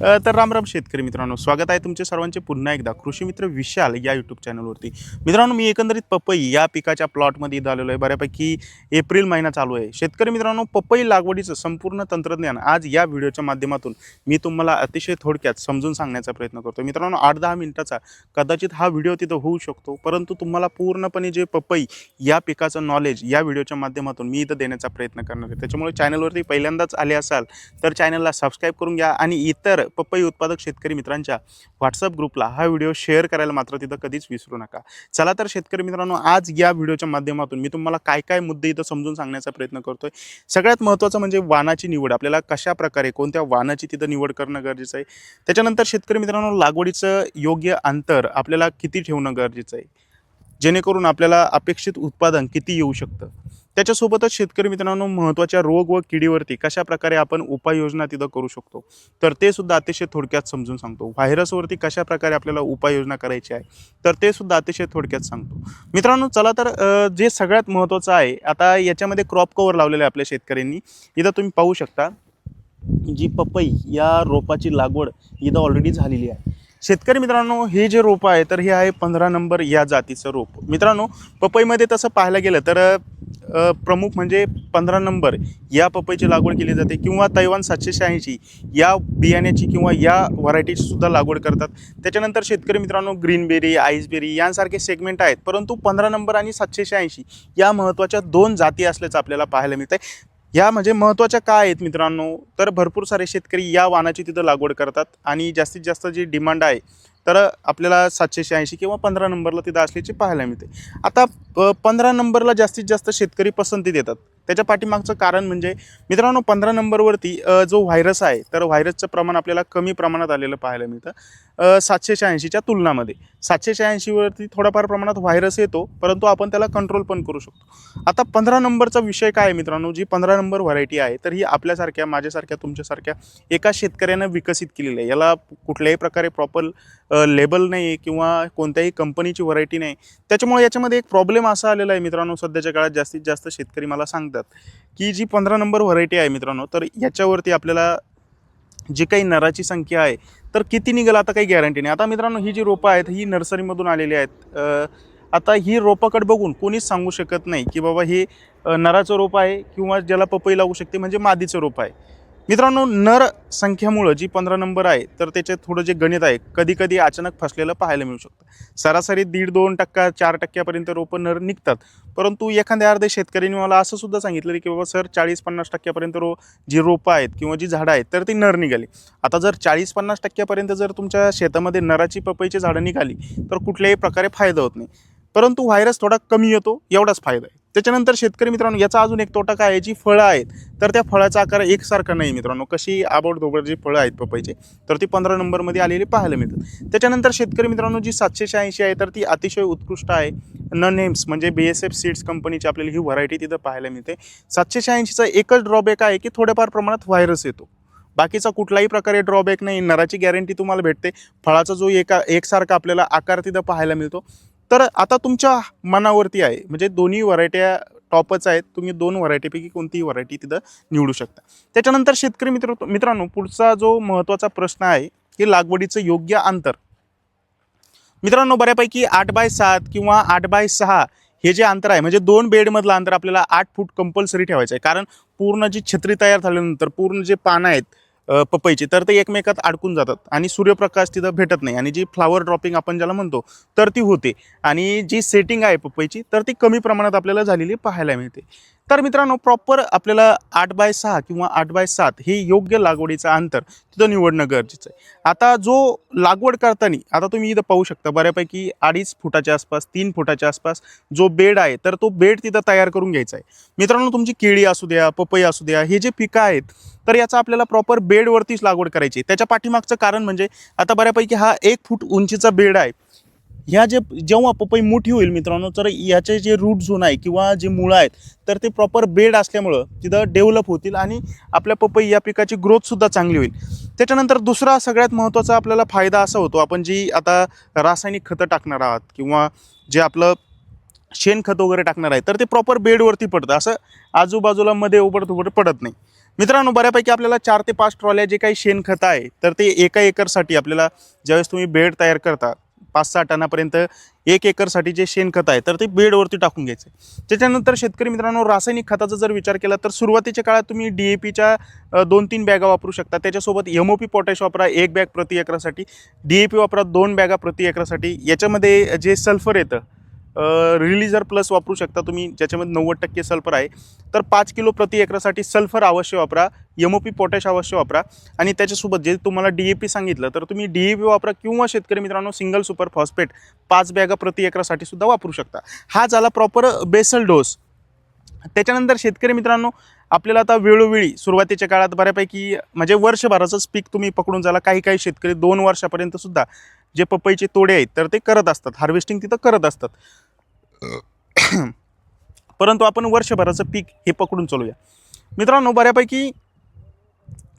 तर राम राम शेतकरी मित्रांनो स्वागत आहे तुमचे सर्वांचे पुन्हा एकदा कृषी मित्र विशाल या यूट्यूब चॅनलवरती मित्रांनो मी एकंदरीत पपई या पिकाच्या प्लॉटमध्ये इथं आलेलो आहे. बऱ्यापैकी एप्रिल महिना चालू आहे. शेतकरी मित्रांनो पपई लागवडीचं संपूर्ण तंत्रज्ञान आज या व्हिडिओच्या माध्यमातून मी तुम्हाला अतिशय थोडक्यात समजून सांगण्याचा प्रयत्न करतो मित्रांनो आठ दहा मिनिटाचा कदाचित हा व्हिडिओ तिथं होऊ शकतो परंतु तुम्हाला पूर्णपणे जे पपई या पिकाचं नॉलेज या व्हिडिओच्या माध्यमातून मी इथं देण्याचा प्रयत्न करणार आहे. त्याच्यामुळे चॅनलवरती पहिल्यांदाच आले असाल तर चॅनलला सबस्क्राईब करून घ्या आणि इतर पपई उत्पादक शेतकरी मित्रांच्या व्हॉट्सअप ग्रुपला हा व्हिडिओ शेअर करायला मात्र तिथं कधीच विसरू नका. चला तर शेतकरी मित्रांनो आज या व्हिडिओच्या माध्यमातून मी तुम्हाला काय काय मुद्दे इथं समजून सांगण्याचा प्रयत्न करतोय. सगळ्यात महत्त्वाचं म्हणजे वानाची निवड. आपल्याला कशा प्रकारे कोणत्या वाहनाची तिथं निवड करणं गरजेचं आहे? त्याच्यानंतर शेतकरी मित्रांनो लागवडीचं योग्य अंतर आपल्याला किती ठेवणं गरजेचं आहे? जेणेकरून आपल्याला अपेक्षित उत्पादन किती येऊ शकतं? त्याच्यासोबतच शेतकरी मित्रांनो महत्त्वाच्या रोग व किडीवरती कशा प्रकारे आपण उपाययोजना तिथं करू शकतो? तर ते सुद्धा अतिशय थोडक्यात समजून सांगतो. व्हायरसवरती कशा प्रकारे आपल्याला उपाययोजना करायची आहे तर ते सुद्धा अतिशय थोडक्यात सांगतो. मित्रांनो चला तर जे सगळ्यात महत्त्वाचं आहे आता याच्यामध्ये क्रॉप कवर लावलेलं आहे आपल्या शेतकऱ्यांनी. इथं तुम्ही पाहू शकता जी पपई या रोपाची लागवड इथं ऑलरेडी झालेली आहे. शेतकरी मित्रांनो हे जे रोप आहे तर हे आहे पंधरा नंबर या जातीचं रोप. मित्रांनो पपईमध्ये तसं पाहायला गेलं तर प्रमुख म्हणजे पंधरा नंबर या पपईची लागवड केली जाते किंवा तैवान सातशे शहाऐंशी या बियाण्याची किंवा या व्हरायटीची सुद्धा लागवड करतात. त्याच्यानंतर शेतकरी मित्रांनो ग्रीनबेरी आईसबेरी यांसारखे सेगमेंट आहेत परंतु पंधरा नंबर आणि सातशे शहाऐंशी या महत्त्वाच्या दोन जाती असल्याचं आपल्याला पाहायला मिळतं आहे या म्हणजे महत्त्वाच्या काय आहेत मित्रांनो? तर भरपूर सारे शेतकरी या वाणाची तिथं लागवड करतात आणि जास्तीत जास्त जी डिमांड आहे तर आपल्याला सातशे शहाऐंशी किंवा पंधरा नंबरला तिथं असल्याचे पाहायला मिळते. आता प पंधरा नंबरला जास्तीत जास्त शेतकरी पसंती देतात. त्याच्या पाठीमागचं कारण म्हणजे मित्रांनो पंधरा नंबरवरती जो व्हायरस आहे तर व्हायरसचं प्रमाण आपल्याला कमी प्रमाणात आलेलं पाहायला मिळतं. सातशे शहाऐंशीच्या तुलनामध्ये. सातशे शहाऐंशीवरती थोड्याफार प्रमाणात व्हायरस येतो परंतु आपण त्याला कंट्रोल पण करू शकतो. आता पंधरा नंबरचा विषय काय आहे मित्रांनो? जी पंधरा नंबर व्हरायटी आहे तर ही आपल्यासारख्या माझ्यासारख्या तुमच्यासारख्या एका शेतकऱ्यानं विकसित केलेली आहे. याला कुठल्याही प्रकारे प्रॉपर लेबल नाही आहे किंवा कोणत्याही कंपनीची व्हरायटी नाही त्याच्यामुळे याच्यामध्ये एक प्रॉब्लेम असा आलेला आहे मित्रांनो सध्याच्या काळात जास्तीत जास्त शेतकरी मला सांगतात. की जी पंधरा नंबर व्हरायटी आहे मित्रांनो तर याच्यावरती आपल्याला जी काही नराची संख्या आहे तर किती निघेल आता काही गॅरंटी नाही. आता मित्रांनो ही जी रोपं आहेत ही नर्सरीमधून आलेली आहेत आता ही रोपाकडे बघून कोणीच सांगू शकत नाही की बाबा हे नराचं रोप आहे किंवा ज्याला पपई लागू शकते म्हणजे मादीचं रोप आहे. मित्रांनो नर संख्यामुळं जी पंधरा नंबर आहे तर त्याचे थोडं जे गणित आहे कधी कधी अचानक फसलेलं पाहायला मिळू शकतं. सरासरी दीड दोन टक्का चार टक्क्यापर्यंत रोपं नर निघतात. परंतु एखाद्या अर्ध्या शेतकऱ्यांनी मला असं सुद्धा सांगितलं की बाबा सर चाळीस पन्नास टक्क्यापर्यंत रो जी रोपं आहेत किंवा जी झाडं आहेत तर ती नर निघाली. आता जर चाळीस पन्नास टक्क्यापर्यंत जर तुमच्या शेतामध्ये नराची पपईची झाडं निघाली तर कुठल्याही प्रकारे फायदा होत नाही. परंतु व्हायरस थोडा कमी येतो एवढाच फायदा आहे. त्याच्यानंतर शेतकरी मित्रांनो याचा अजून एक तोटा काय आहे जी फळं आहेत तर त्या फळाचा आकार एकसारखा नाही मित्रांनो. कशी आबडधोबड जी फळं आहेत पपईचे तर ती पंधरा नंबरमध्ये आलेली पाहायला मिळतात. त्याच्यानंतर शेतकरी मित्रांनो जी सातशे शहाऐंशी आहे तर ती अतिशय उत्कृष्ट आहे. न नेम्स म्हणजे बी एस एफ सीड्स कंपनीची आपल्याला ही व्हरायटी तिथं पाहायला मिळते. सातशे शहाऐंशीचा एकच ड्रॉबॅक आहे की थोड्याफार प्रमाणात व्हायरस येतो. बाकीचा कुठलाही प्रकारे ड्रॉबॅक नाही नराची गॅरंटी तुम्हाला भेटते. फळाचा जो एका एकसारखा आपल्याला आकार तिथं पाहायला मिळतो. तर आता तुमच्या मनावरती आहे म्हणजे दोन्ही व्हरायट्या टॉपच आहेत तुम्ही दोन व्हरायटीपैकी कोणतीही व्हरायटी तिथं निवडू शकता. त्याच्यानंतर शेतकरी मित्र मित्रांनो पुढचा जो महत्त्वाचा प्रश्न आहे की लागवडीचं योग्य अंतर. मित्रांनो बऱ्यापैकी आठ बाय सात किंवा आठ बाय सहा हे जे अंतर आहे म्हणजे दोन बेडमधलं अंतर आपल्याला आठ फूट कंपल्सरी ठेवायचं आहे. कारण पूर्ण जी छत्री तयार झाल्यानंतर पूर्ण जे पानं आहेत पपईची तर ते एकमेकात अडकून जातात आणि सूर्यप्रकाश तिथं भेटत नाही. आणि जी फ्लावर ड्रॉपिंग आपण ज्याला म्हणतो तर ती होते. आणि जी सेटिंग आहे पपईची तर ती कमी प्रमाणात आपल्याला झालेली पाहायला मिळते. तर मित्रांनो प्रॉपर आपल्याला आठ बाय सहा किंवा आठ बाय सात हे योग्य लागवडीचं अंतर तिथं निवडणं गरजेचं आहे. आता जो लागवड करताना आता तुम्ही इथं पाहू शकता बऱ्यापैकी अडीच फुटाच्या आसपास तीन फुटाच्या आसपास जो बेड आहे तर तो बेड तिथं तयार करून घ्यायचा आहे. मित्रांनो तुमची केळी असू द्या पपई असू द्या हे जे पिकं आहेत तर याचा आपल्याला प्रॉपर बेडवरतीच लागवड करायची आहे. त्याच्या पाठीमागचं कारण म्हणजे आता बऱ्यापैकी हा एक फूट उंचीचा बेड आहे. ह्या जे जेव्हा पपई मोठी होईल मित्रांनो तर याचे जे रूट झोन आहे किंवा जे मुळं आहेत तर ते प्रॉपर बेड असल्यामुळं तिथं डेव्हलप होतील आणि आपल्या पपई या पिकाची ग्रोथसुद्धा चांगली होईल. त्याच्यानंतर दुसरा सगळ्यात महत्त्वाचा आपल्याला फायदा असा होतो आपण जी आता रासायनिक खतं टाकणार आहात किंवा जे आपलं शेणखत वगैरे टाकणार आहे तर ते प्रॉपर बेडवरती पडतं. असं आजूबाजूला मध्ये उबड पडत नाही. मित्रांनो बऱ्यापैकी आपल्याला चार ते पाच ट्रॉल्या जे काही शेणखत आहे तर ते एका एकरसाठी आपल्याला ज्यावेळेस तुम्ही बेड तयार करता पाच सहा टनापर्यंत एक एकरसाठी जे शेणखत आहे तर ते बेडवरती टाकून घ्यायचे. त्याच्यानंतर शेतकरी मित्रांनो रासायनिक खताचा जर विचार केला तर सुरुवातीच्या काळात तुम्ही डी ए पीच्या दोन तीन बॅगा वापरू शकता. त्याच्यासोबत एम ओ पी पोटॅश वापरा एक बॅग प्रति एकरासाठी. डी ए पी वापरा दोन बॅगा प्रति एकरासाठी. याच्यामध्ये जे सल्फर येतं रिलीजर प्लस वापरू शकता तुम्ही ज्याच्यामध्ये नव्वद टक्के सल्फर आहे. तर पाच किलो प्रति एकरासाठी सल्फर अवश्य वापरा एम ओ पी पोटॅश अवश्य वापरा. आणि त्याच्यासोबत जे तुम्हाला डी ए पी सांगितलं तर तुम्ही डी ए पी वापरा किंवा शेतकरी मित्रांनो सिंगल सुपर फॉस्फेट पाच बॅगा प्रति एकरासाठी सुद्धा वापरू शकता. हा झाला प्रॉपर बेसल डोस त्याच्यानंतर शेतकरी मित्रांनो आपल्याला आता वेळोवेळी सुरुवातीच्या काळात बऱ्यापैकी म्हणजे वर्षभराचंच पीक तुम्ही पकडून झाला. काही काही शेतकरी दोन वर्षापर्यंत सुद्धा जे पपईचे तोडे आहेत तर ते करत असतात. हार्वेस्टिंग तिथं करत असतात. परंतु आपण वर्षभराचं पीक हे पकडून चालूया. मित्रांनो बऱ्यापैकी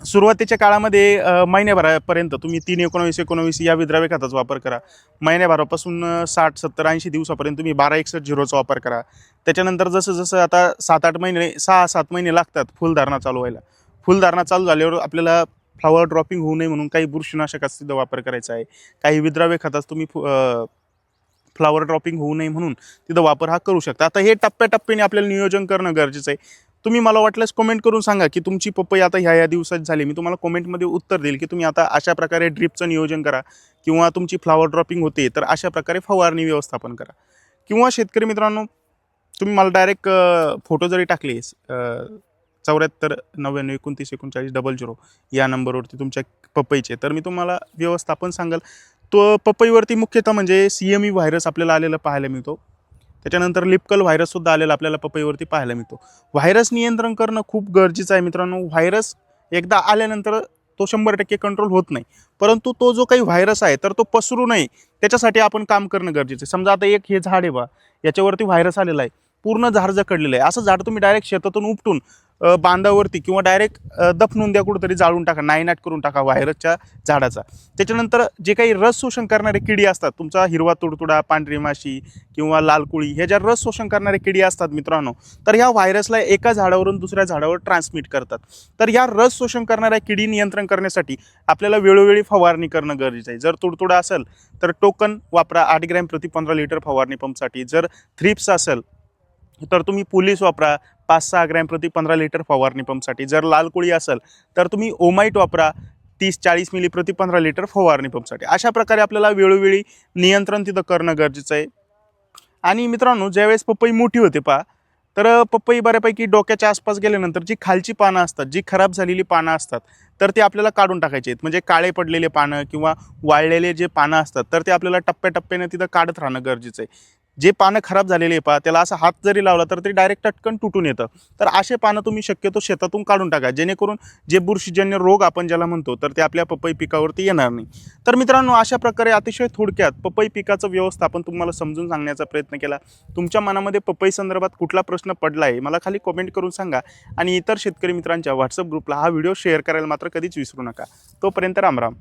सुरुवातीच्या काळामध्ये महिन्याभरापर्यंत तुम्ही तीन एकोणावीस एकोणावीस या विद्राव्य खताचा वापर करा. महिन्याभरापासून साठ सत्तर ऐंशी दिवसापर्यंत तुम्ही बारा एकसष्ट झिरोचा वापर करा. त्याच्यानंतर जसं जसं आता सात आठ महिने सहा सात महिने लागतात फुलधारणा चालू व्हायला. फुलधारणा चालू झाल्यावर आपल्याला फ्लॉवर ड्रॉपिंग होऊ नये म्हणून काही बुरशीनाशकाचा सुद्धा वापर करायचा आहे. काही विद्राव्य खताचा तुम्ही फु- फ्लॉवर फ्लावर ड्रॉपिंग होऊ नये म्हणून तिथं वापर हा करू शकता. आता हे टप्प्याटप्प्याने आपल्याला नियोजन करणं गरजेचं आहे. तुम्ही मला वाटल्यास कमेंट करून सांगा की तुमची पपई आता ह्या या दिवसात झाली. मी तुम्हाला कमेंटमध्ये उत्तर देईल की तुम्ही आता अशा प्रकारे ड्रिपचं नियोजन करा किंवा तुमची फ्लावर ड्रॉपिंग होते तर अशा प्रकारे फवारणी व्यवस्थापन करा. किंवा शेतकरी मित्रांनो तुम्ही मला डायरेक्ट फोटो जरी टाकले चौऱ्याहत्तर नव्याण्णव एकोणतीस एकोणचाळीस डबल झिरो या नंबरवरती तुमच्या पपईचे तर मी तुम्हाला व्यवस्थापन सांगाल. तो पपईवरती मुख्यतः म्हणजे सी एम ई व्हायरस आपल्याला आलेला पाहायला मिळतो. त्याच्यानंतर लिपकल व्हायरससुद्धा आलेला आपल्याला पपईवरती पाहायला मिळतो. व्हायरस नियंत्रण करणं खूप गरजेचं आहे मित्रांनो. व्हायरस एकदा आल्यानंतर तो शंभर टक्के कंट्रोल होत नाही. परंतु तो जो काही व्हायरस आहे तर तो पसरू नये. त्याच्यासाठी आपण काम करणं गरजेचं आहे. समजा आता एक हे झाड आहे बा याच्यावरती व्हायरस आलेला आहे. पूर्ण झाड जकडलेलं आहे. असं झाड तुम्ही डायरेक्ट शेतातून उपटून बांधावरती किंवा डायरेक्ट दफनून द्या कुठंतरी जाळून टाका नायनाट करून टाका व्हायरसच्या झाडाचा. त्याच्यानंतर जे काही रस शोषण करणारे किडी असतात तुमचा हिरवा तुडतुडा पांढरी माशी किंवा लाल कुळी ह्या ज्या रस शोषण करणारे किडी असतात मित्रांनो तर ह्या व्हायरसला एका झाडावरून दुसऱ्या झाडावर ट्रान्समिट करतात. तर या रस शोषण करणाऱ्या किडी नियंत्रण करण्यासाठी आपल्याला वेळोवेळी फवारणी करणं गरजेचं आहे. जर तुडतुडा असेल तर टोकन वापरा आठ ग्रॅम प्रति पंधरा लिटर फवारणी पंपसाठी. जर थ्रिप्स असेल तर तुम्ही पोलीस वापरा पाच सहा ग्रॅम प्रति पंधरा लिटर फवारणी पंपसाठी. जर लाल कोळी असेल तर तुम्ही ओमाईट वापरा तीस चाळीस मिली प्रति पंधरा लिटर फवारणी पंपसाठी. अशा प्रकारे आपल्याला वेळोवेळी नियंत्रण तिथं करणं गरजेचं आहे. आणि मित्रांनो ज्यावेळेस पपई मोठी होते पा तर पपई बऱ्यापैकी डोक्याच्या आसपास गेल्यानंतर जी खालची पानं असतात जी खराब झालेली पानं असतात तर ते आपल्याला काढून टाकायचे आहेत. म्हणजे काळे पडलेले पानं किंवा वाळलेले जे पानं असतात तर ते आपल्याला टप्प्याटप्प्याने तिथं काढत राहणं गरजेचं आहे. जे पानं खराब झालेले आहे पहा त्याला असा हात जरी लावला तर ते डायरेक्ट टटकन तुटून येतं. तर असे पानं तुम्ही शक्यतो शेतातून काढून टाका जेणेकरून जे बुरशीजन्य रोग आपण ज्याला म्हणतो तर ते आपल्या पपई पिकावरती येणार नाही. तर मित्रांनो अशा प्रकारे अतिशय थोडक्यात पपई पिकाचं व्यवस्थापन तुम्हाला समजून सांगण्याचा प्रयत्न केला. तुमच्या मनामध्ये पपई संदर्भात कुठला प्रश्न पडला आहे मला खाली कमेंट करून सांगा. आणि इतर शेतकरी मित्रांच्या व्हॉट्सअप ग्रुपला हा व्हिडिओ शेअर करायला मात्र कधीच विसरू नका. तोपर्यंत रामराम.